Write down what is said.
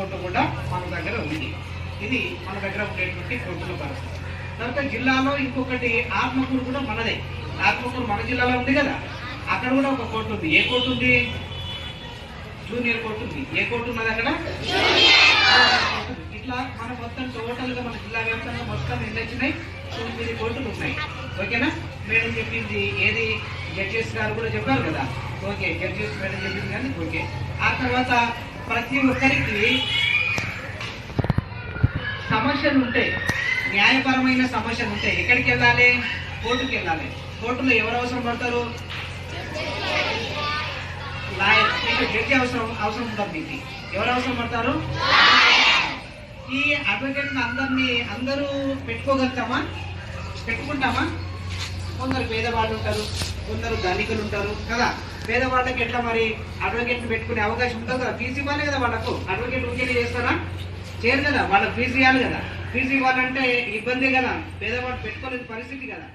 Court కూడా మన దగ్గర ఉంది. ఇది మన దగ్గర ఉండేటువంటి కోర్టుల పరిస్థితి. తర్వాత జిల్లాలో ఇంకొకటి ఆత్మకూరు కూడా మనదే. ఆత్మకూరు మన జిల్లాలో ఉంది కదా. అక్కడ కూడా ఒక కోర్టు ఉంది. ఏ కోర్టు ఉంది? జూనియర్ కోర్టు ఉంది. ఏ కోర్టు ఉన్నది అక్కడ? ఇట్లా మన మొత్తం టోటల్గా మన జిల్లా వ్యాప్తంగా మొత్తం ఎన్ని వచ్చినాయి? తొమ్మిది కోర్టులు ఉన్నాయి. ఓకేనా? మేడం చెప్పింది ఏది? జడ్జెస్ గారు కూడా చెప్పారు కదా. ఓకే జడ్జెస్ మేడం చెప్పింది కానీ ఓకే. ఆ తర్వాత ప్రతి ఒక్కరికి సమస్యలు ఉంటాయి న్యాయపరమైన సమస్యలు ఉంటాయి ఎక్కడికి వెళ్ళాలి కోర్టుకి వెళ్ళాలి కోర్టులో ఎవరు అవసరం పడతారు? లాయర్. మీకు జడ్జి అవసరం అవసరం ఉంటుంది మీకు. ఎవరు అవసరం పడతారు? ఈ అడ్వకేట్ అందరినీ అందరూ పెట్టుకోగలుగుతామా? పెట్టుకుంటామా? కొందరు పేదవాళ్ళు ఉంటారు కొందరు ధనికులు ఉంటారు కదా? పేదవాళ్ళకి ఎట్లా మరి అడ్వకేట్ పెట్టుకునే అవకాశం ఉంటుంది కదా? ఫీజు ఇవ్వాలి కదా వాళ్ళకు? అడ్వకేట్ ఊరికే చేస్తారా? చేయరు కదా? వాళ్ళకి ఫీజు ఇవ్వాలి కదా? ఫీజు ఇవ్వాలంటే ఇబ్బంది కదా? పేదవాళ్ళు పెట్టుకోలేని పరిస్థితి కదా?